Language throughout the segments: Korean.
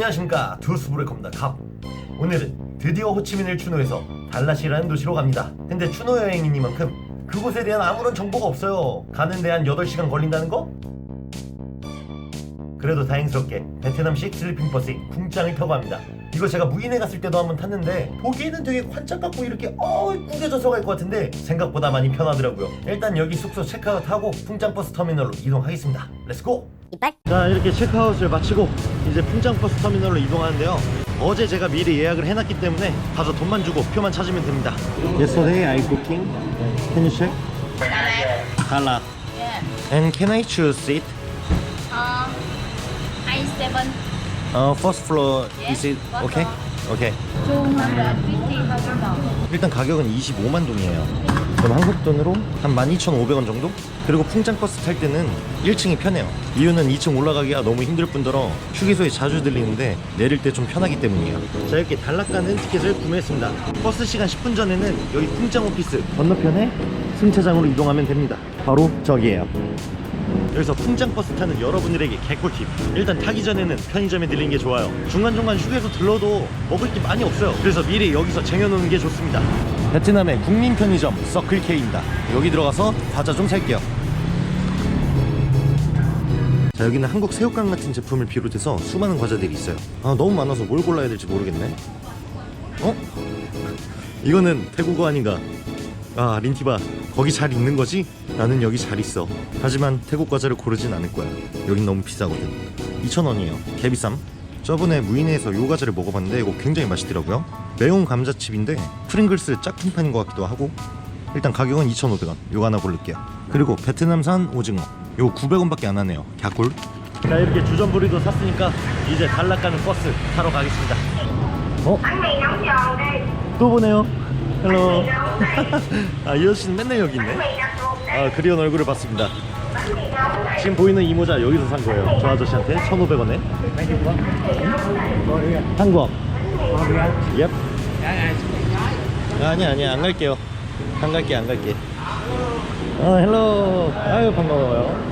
안녕하십니까. 두스브레커입니다 갑. 오늘은 드디어 호치민을 추노해서 달라시라는 도시로 갑니다. 근데 추노 여행이니만큼 그곳에 대한 아무런 정보가 없어요. 가는 데 한 8시간 걸린다는 거? 그래도 다행스럽게 베트남식 슬리핑 버스인 궁짱을 타고 갑니다 이거 제가 무인에 갔을 때도 한번 탔는데 보기에는 되게 환짝 같고 이렇게 어 구겨져서 갈 것 같은데 생각보다 많이 편하더라고요. 일단 여기 숙소 체크아웃하고 풍짱 버스 터미널로 이동하겠습니다. 렛츠고 이빨? 자 이렇게 체크아웃을 마치고 이제 풍장버스 터미널로 이동하는데요. 어제 제가 미리 예약을 해놨기 때문에 가서 돈만 주고 표만 찾으면 됩니다. Yesterday I booking. Can you check? Gala Yeah. And can I choose seat? Um, I seven Uh, first floor is it okay? Okay. 일단 가격은 25만 동이에요. 그럼 한국 돈으로 한 12,500원 정도? 그리고 풍장 버스 탈 때는 1층이 편해요. 이유는 2층 올라가기가 너무 힘들 뿐더러 휴게소에 자주 들리는데 내릴 때 좀 편하기 때문이에요. 자 이렇게 단락가는 티켓을 구매했습니다. 버스 시간 10분 전에는 여기 풍장 오피스 건너편에 승차장으로 이동하면 됩니다. 바로 저기에요 여기서 풍장버스 타는 여러분들에게 개꿀팁. 일단 타기 전에는 편의점에 들리는 게 좋아요. 중간중간 휴게소 들러도 먹을 게 많이 없어요. 그래서 미리 여기서 쟁여놓는 게 좋습니다. 베트남의 국민 편의점 서클K입니다. 여기 들어가서 과자 좀 살게요. 자 여기는 한국 새우깡 같은 제품을 비롯해서 수많은 과자들이 있어요. 아 너무 많아서 뭘 골라야 될지 모르겠네. 어? 이거는 태국어 아닌가? 아 린티바 거기 잘 있는 거지? 나는 여기 잘 있어. 하지만 태국 과자를 고르진 않을 거야. 여긴 너무 비싸거든. 2,000원이에요. 개비쌈. 저번에 무인에서 요 과자를 먹어봤는데 이거 굉장히 맛있더라고요. 매운 감자칩인데 프링글스 짝퉁 판인 것 같기도 하고. 일단 가격은 2,500원. 요거 하나 고를게요. 그리고 베트남산 오징어. 요거 900원밖에 안 하네요. 갸꿀 자 이렇게 주전부리도 샀으니까 이제 단락가는 버스 타러 가겠습니다. 어? 또 보네요 헬로 아 이호 씨는 맨날 여기 있네. 아 그리운 얼굴을 봤습니다. 지금 보이는 이 모자 여기서 산 거예요. 저 아저씨한테 1,500원에. 한국 옙 아니 아니 안 갈게요. 안 갈게 안 갈게. 아 헬로. 아유 반가워요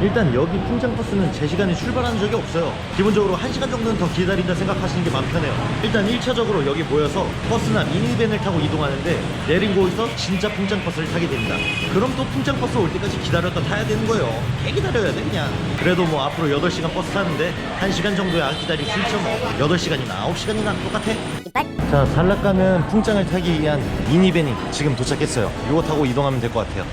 일단 여기 풍장버스는 제 시간에 출발하는 적이 없어요. 기본적으로 1시간 정도는 더 기다린다 생각하시는 게 마음 편해요. 일단 1차적으로 여기 모여서 버스나 미니밴을 타고 이동하는데 내린 곳에서 진짜 풍장버스를 타게 됩니다. 그럼 또 풍장버스 올 때까지 기다렸다 타야 되는 거예요. 개 기다려야 돼 그냥. 그래도 뭐 앞으로 8시간 버스 타는데 1시간 정도야 기다릴 수 있죠 뭐. 8시간이나 9시간이나 똑같아. 자 산락가는 풍장을 타기 위한 미니밴이 지금 도착했어요. 이거 타고 이동하면 될 것 같아요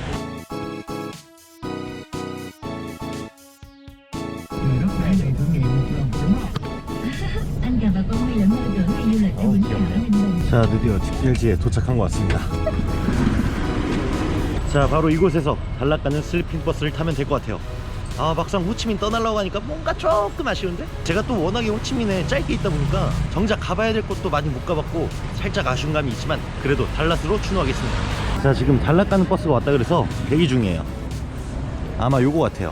자 드디어 집결지에 도착한 것 같습니다. 자 바로 이곳에서 단락가는 슬리핑 버스를 타면 될 것 같아요. 아 막상 호치민 떠나려고 하니까 뭔가 조금 아쉬운데? 제가 또 워낙에 호치민에 짧게 있다 보니까 정작 가봐야 될 곳도 많이 못 가봤고 살짝 아쉬운 감이 있지만 그래도 달랏으로 추노하겠습니다. 자 지금 단락 가는 버스가 왔다 그래서 대기 중이에요. 아마 요거 같아요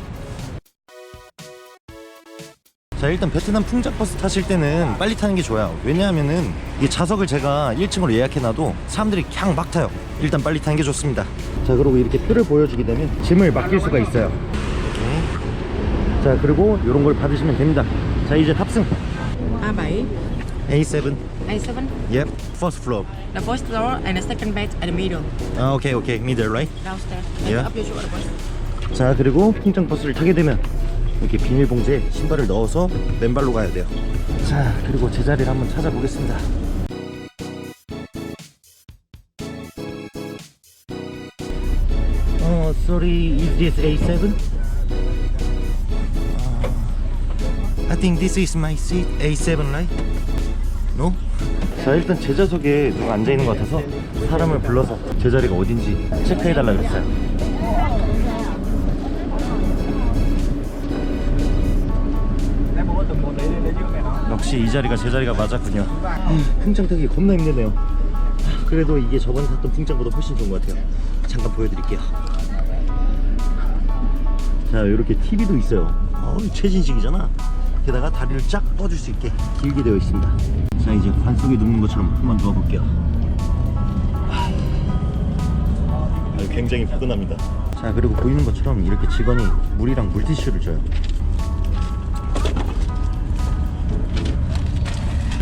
자 일단 베트남 풍작 버스 타실 때는 빨리 타는 게 좋아요. 왜냐하면은 이 좌석을 제가 1층으로 예약해놔도 사람들이 그냥 막 타요. 일단 빨리 타는 게 좋습니다. 자 그리고 이렇게 표를 보여주게 되면 짐을 맡길 수가 있어요. 이렇게. 자 그리고 이런 걸 받으시면 됩니다. 자 이제 탑승. A7, A7 A7, Yep. First floor. The first floor and the second bed at the middle, 아 오케이 오케이 middle right downstairs. Yeah. 자 그리고 풍장 버스를 타게 되면 이렇게 비닐봉지에 신발을 넣어서 맨발로 가야 돼요 자 그리고 제자리를 한번 찾아보겠습니다 어 sorry is this A7? 아, I think this is my seat A7 right? No? 자 일단 제 좌석에 누가 앉아있는 것 같아서 사람을 불러서 제 자리가 어딘지 체크해달라 그랬어요 역시 이 자리가 제 자리가 맞았군요. 풍장 타기 겁나 힘드네요. 아, 그래도 이게 저번에 탔던 풍장보다 훨씬 좋은 것 같아요. 잠깐 보여드릴게요. 자, 이렇게 TV도 있어요. 어, 최신식이잖아. 게다가 다리를 쫙 뻗을 수 있게 길게 되어 있습니다. 자, 이제 관 속에 눕는 것처럼 한번 누워볼게요. 아, 굉장히 포근합니다. 자, 그리고 보이는 것처럼 이렇게 직원이 물이랑 물티슈를 줘요.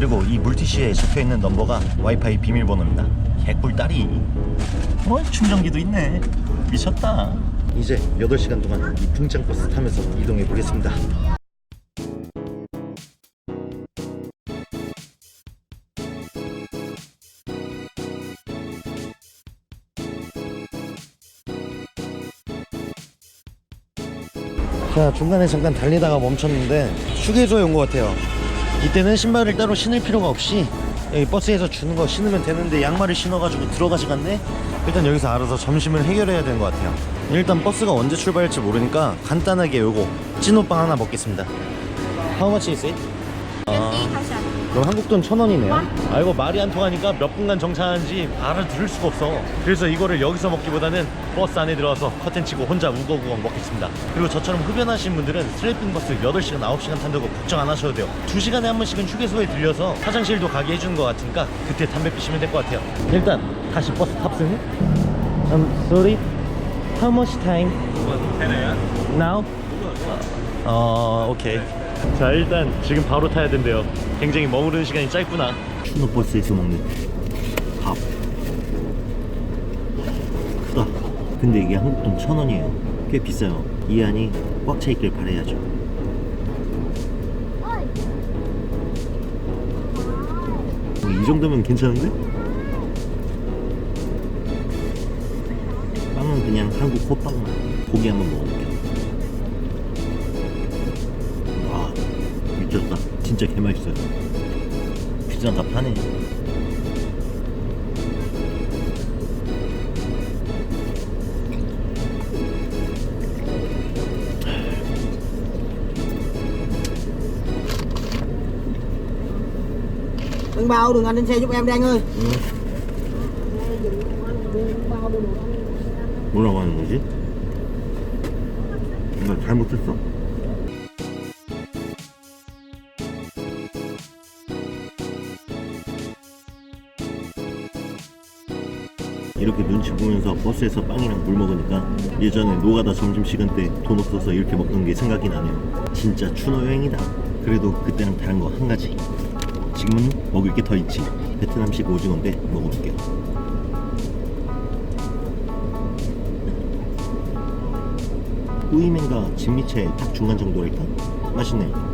그리고 이 물티슈에 적혀있는 넘버가 와이파이 비밀번호입니다. 개꿀다리 어 충전기도 있네. 미쳤다. 이제 8시간 동안 이 풍짱버스 타면서 이동해 보겠습니다. 자 중간에 잠깐 달리다가 멈췄는데 휴게소에 온 것 같아요 이때는 신발을 따로 신을 필요가 없이 여기 버스에서 주는 거 신으면 되는데 양말을 신어가지고 들어가지고 갔네? 일단 여기서 알아서 점심을 해결해야 되는 것 같아요. 일단 버스가 언제 출발할지 모르니까 간단하게 요거 찐호빵 하나 먹겠습니다. How much is it? 아, 그럼 한국 돈 천 원이네요. 아 이거 말이 안 통하니까 몇 분간 정차하는지 말을 들을 수가 없어. 그래서 이거를 여기서 먹기보다는 버스 안에 들어가서 커튼 치고 혼자 우거우거 먹겠습니다. 그리고 저처럼 흡연하신 분들은 슬리핑 버스 8시간 9시간 탄다고 걱정 안 하셔도 돼요. 2시간에 한 번씩은 휴게소에 들려서 화장실도 가게 해주는 것 같으니까 그때 담배 피시면 될 것 같아요. 일단 다시 버스 탑승. Um, sorry. How much time? Now? 어, 오케이. 자, 일단 지금 바로 타야 된대요. 굉장히 머무르는 시간이 짧구나. 추노 버스에서 먹는 밥. 크다. 근데 이게 한국 돈 천 원이에요. 꽤 비싸요. 이 안이 꽉 차 있길 바라야죠. 어, 이 정도면 괜찮은데? 빵은 그냥 한국 호빵만 고기 한번 먹어볼게요. 진짜 개맛있어요 비싼 값 하네 Đừng bao đừng ăn trên xe giúp em đi anh ơi 뭐라고 하는 거지? 나 잘못했어? 보면서 버스에서 빵이랑 물 먹으니까 예전에 노가다 점심시간 때 돈 없어서 이렇게 먹던 게 생각이 나네요. 진짜 추노 여행이다. 그래도 그때랑 다른 거 한 가지. 지금은 먹을 게 더 있지. 베트남식 오징어인데 먹어볼게요. 우이맨과 진미채 딱 중간 정도랄까? 맛있네. 이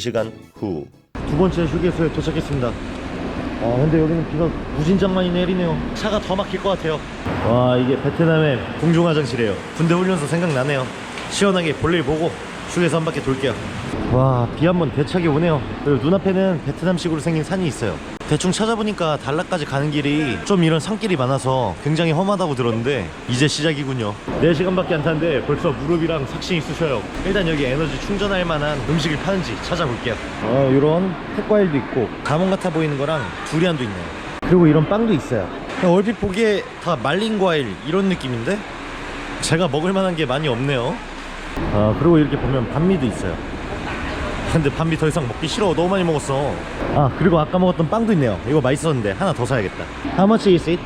2시간 후 두 번째 휴게소에 도착했습니다. 아 근데 여기는 비가 무진장 많이 내리네요. 차가 더 막힐 것 같아요. 와 이게 베트남의 공중화장실이에요. 군대 훈련소 생각나네요. 시원하게 볼일 보고 휴게소 한 바퀴 돌게요. 와 비 한 번 대차게 오네요. 그리고 눈앞에는 베트남식으로 생긴 산이 있어요. 대충 찾아보니까 달락까지 가는 길이 좀 이런 산길이 많아서 굉장히 험하다고 들었는데 이제 시작이군요. 4시간밖에 안 탔는데 벌써 무릎이랑 삭신이 쑤셔요. 일단 여기 에너지 충전할 만한 음식을 파는지 찾아볼게요. 어 이런 햇과일도 있고 가문 같아 보이는 거랑 두리안도 있네요. 그리고 이런 빵도 있어요. 얼핏 보기에 다 말린 과일 이런 느낌인데? 제가 먹을 만한 게 많이 없네요. 아 그리고 이렇게 보면 반미도 있어요 근데 반미 더 이상 먹기 싫어. 너무 많이 먹었어. 아 그리고 아까 먹었던 빵도 있네요. 이거 맛있었는데 하나 더 사야겠다. How much is it?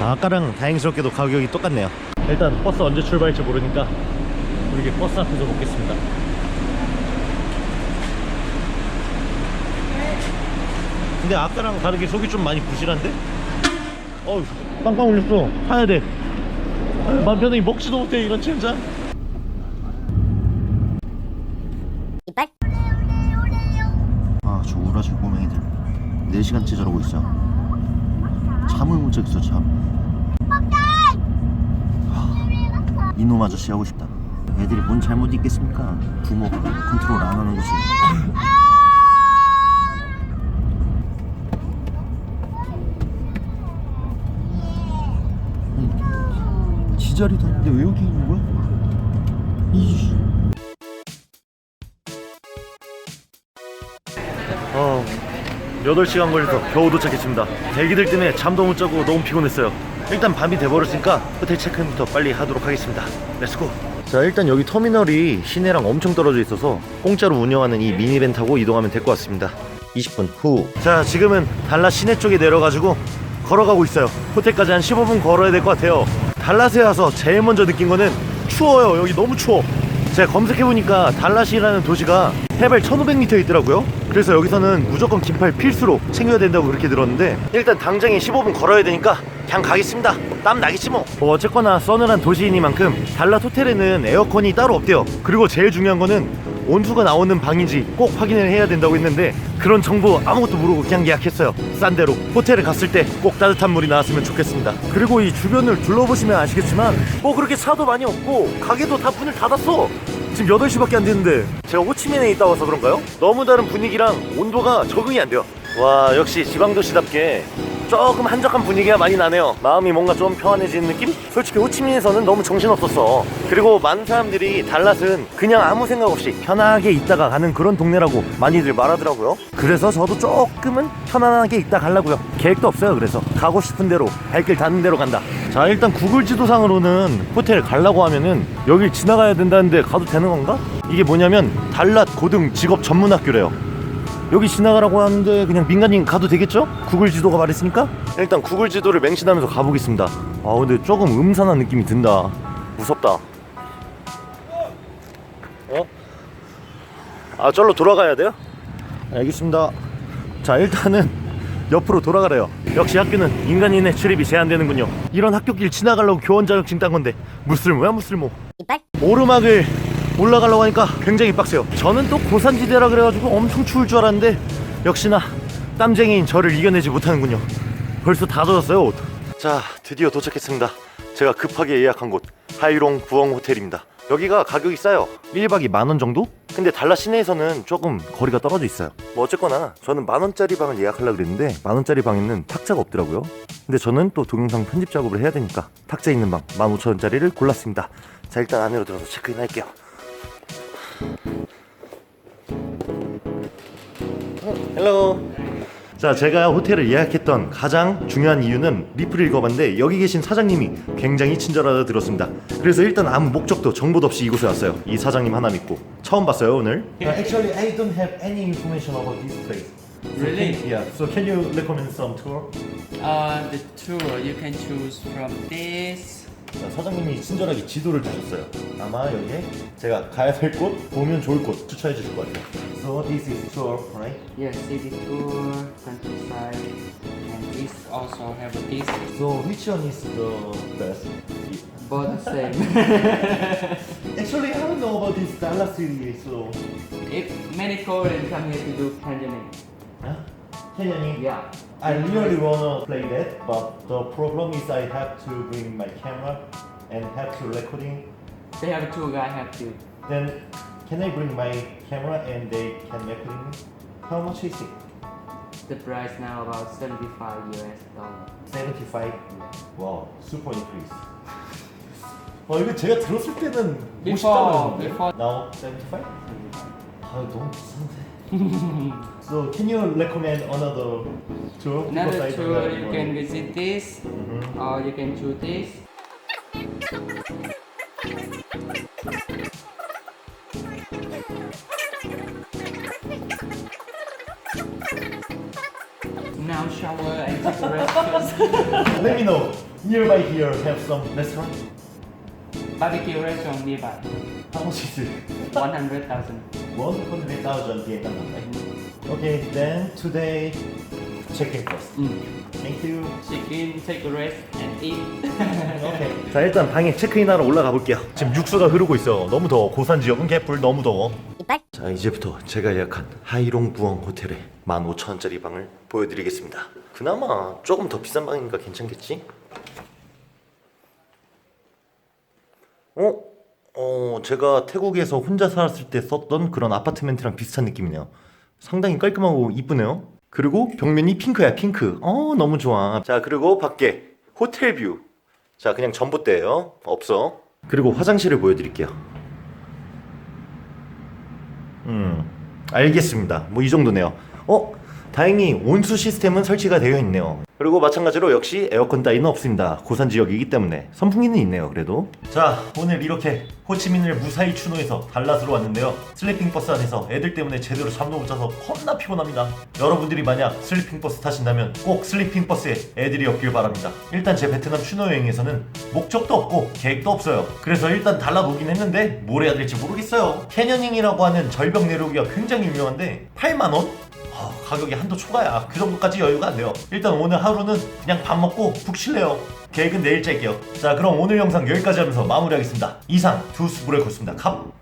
아, 아까랑 다행스럽게도 가격이 똑같네요. 일단 버스 언제 출발할지 모르니까 우리 이렇게 버스 앞에서 먹겠습니다. 근데 아까랑 다르게 속이 좀 많이 부실한데? 어우 빵빵 울렸어. 사야 돼. 맘 편하게 먹지도 못해 이런 젠장 아, 저 우라질 꼬맹이들 4시간째 저러고 있어. 잠을 못 자겠어, 잠. 하, 이놈 아저씨 하고 싶다. 애들이 뭔 잘못 있겠습니까? 부모가 컨트롤 안 하는 거지. 아니, 지자리도 아닌데 왜 여기 있는 거야? 이 8시간 걸려서 겨우 도착했습니다. 대기들 때문에 잠도 못 자고 너무 피곤했어요. 일단 밤이 돼버렸으니까 호텔 체크인부터 빨리 하도록 하겠습니다. 렛츠고! 자 일단 여기 터미널이 시내랑 엄청 떨어져 있어서 공짜로 운영하는 이 미니밴 타고 이동하면 될 것 같습니다. 20분 후. 자 지금은 달라 시내 쪽에 내려가지고 걸어가고 있어요. 호텔까지 한 15분 걸어야 될 것 같아요. 달랏에 와서 제일 먼저 느낀 거는 추워요. 여기 너무 추워. 제가 검색해보니까 달랏이라는 도시가 해발 1500m 있더라고요. 그래서 여기서는 무조건 긴팔 필수로 챙겨야 된다고 그렇게 들었는데 일단 당장에 15분 걸어야 되니까 그냥 가겠습니다. 땀 나겠지 뭐. 뭐 어쨌거나 서늘한 도시이니만큼 달랏 호텔에는 에어컨이 따로 없대요. 그리고 제일 중요한 거는 온수가 나오는 방인지 꼭 확인을 해야 된다고 했는데 그런 정보 아무것도 모르고 그냥 예약했어요 싼 데로 호텔에 갔을 때 꼭 따뜻한 물이 나왔으면 좋겠습니다 그리고 이 주변을 둘러보시면 아시겠지만 뭐 그렇게 차도 많이 없고 가게도 다 문을 닫았어 지금 8시밖에 안 됐는데 제가 호치민에 있다 와서 그런가요? 너무 다른 분위기랑 온도가 적응이 안 돼요 와 역시 지방도시답게 조금 한적한 분위기가 많이 나네요. 마음이 뭔가 좀 평안해지는 느낌? 솔직히 호치민에서는 너무 정신없었어. 그리고 많은 사람들이 달랏은 그냥 아무 생각 없이 편하게 있다가 가는 그런 동네라고 많이들 말하더라고요. 그래서 저도 조금은 편안하게 있다 가려고요. 계획도 없어요 그래서. 가고 싶은 대로 발길 닿는 대로 간다. 자 일단 구글 지도상으로는 호텔 가려고 하면은 여길 지나가야 된다는데 가도 되는 건가? 이게 뭐냐면 달랏 고등 직업 전문 학교래요 여기 지나가라고 하는데 그냥 민간인 가도 되겠죠? 구글 지도가 말했으니까? 일단 구글 지도를 맹신하면서 가보겠습니다. 아 근데 조금 음산한 느낌이 든다. 무섭다. 어? 아 절로 돌아가야 돼요? 알겠습니다. 자 일단은 옆으로 돌아가래요. 역시 학교는 인간인의 출입이 제한되는군요. 이런 학교길 지나가려고 교원 자격증 딴 건데 무쓸모야 무쓸모? 오르막을 올라가려고 하니까 굉장히 빡세요. 저는 또 고산지대라 그래가지고 엄청 추울 줄 알았는데 역시나 땀쟁이인 저를 이겨내지 못하는군요. 벌써 다 젖었어요 옷. 자 드디어 도착했습니다. 제가 급하게 예약한 곳 하이롱 부엉 호텔입니다. 여기가 가격이 싸요. 1박이 만 원 정도? 근데 달라 시내에서는 조금 거리가 떨어져 있어요. 뭐 어쨌거나 저는 만 원짜리 방을 예약하려고 그랬는데 만 원짜리 방에는 탁자가 없더라고요. 근데 저는 또 동영상 편집 작업을 해야 되니까 탁자 있는 방 15,000원짜리를 골랐습니다. 자 일단 안으로 들어서 체크인 할게요. 헬로. 자, 제가 호텔을 예약했던 가장 중요한 이유는 리플을 읽어봤는데 여기 계신 사장님이 굉장히 친절하다 들었습니다. 그래서 일단 아무 목적도 정보도 없이 이곳에 왔어요. 이 사장님 하나 믿고 처음 봤어요 오늘. Actually, I don't have any information about this place. Really? Yeah. So can you recommend some tour? Uh, the tour you can choose from this. 자, 사장님이 친절하게 지도를 주셨어요. 아마 여기에 제가 가야 될 곳, 보면 좋을 곳 추천해 주실 것 같아요. So this is tour, right? Yes, city tour, countryside, and this also have this. So which one is the best? Both the same. Actually, I don't know about this Dallas city. So, if many Koreans come here to do canyoning. huh? Canyoning. Yeah. I really wanna play that, but the problem is I have to bring my camera and have to recording. They have a tour guide have to. Then, can I bring my camera and they can recording me? How much is it? The price now about 75 US dollar. 75. Wow, super increase. 어 이거 제가 들었을 때는 Before, 50달러였는데. before. Now 75? 아 너무 비싼데. so can you recommend another tour? Because I Another don't tour have you can visit this, Mhm. or you can choose this. Now shower and take a rest. Let me know. Nearby here have some restaurant. Barbecue restaurant nearby. How much is it? 100,000. 100,000 Vietnam right? Okay, then today check in first. Mm. Thank you. Check in, take a rest, and eat. 자 일단 방에 체크인하러 올라가 볼게요 지금 육수가 흐르고 있어 너무 더워 고산 지역은 개뿔 너무 더워 자 이제부터 제가 예약한 하이롱 부엉 호텔의 15,000원짜리 방을 보여드리겠습니다 그나마 조금 더 비싼 방이니까 괜찮겠지? 어? 어 제가 태국에서 혼자 살았을 때 썼던 그런 아파트멘트랑 비슷한 느낌이네요. 상당히 깔끔하고 이쁘네요. 그리고 벽면이 핑크야 핑크. 어 너무 좋아. 자 그리고 밖에 호텔 뷰. 자 그냥 전봇대예요. 없어. 그리고 화장실을 보여드릴게요. 음 알겠습니다. 뭐 이 정도네요. 어 다행히 온수 시스템은 설치가 되어 있네요. 그리고 마찬가지로 역시 에어컨 따위는 없습니다. 고산 지역이기 때문에 선풍기는 있네요. 그래도 자 오늘 이렇게 호치민을 무사히 추노해서 달랏으로 왔는데요. 슬리핑 버스 안에서 애들 때문에 제대로 잠도 못 자서 겁나 피곤합니다. 여러분들이 만약 슬리핑 버스 타신다면 꼭 슬리핑 버스에 애들이 없길 바랍니다. 일단 제 베트남 추노 여행에서는 목적도 없고 계획도 없어요. 그래서 일단 달라보긴 했는데 뭘 해야 될지 모르겠어요. 캐녀닝이라고 하는 절벽 내려오기가 굉장히 유명한데 8만 원? 아, 가격이 한도 초과야. 그 정도까지 여유가 안 돼요. 일단 오늘 하루는 그냥 밥 먹고 푹 쉴래요. 계획은 내일 짤게요. 자, 그럼 오늘 영상 여기까지 하면서 마무리하겠습니다. 이상 두스브레코스입니다. 갑.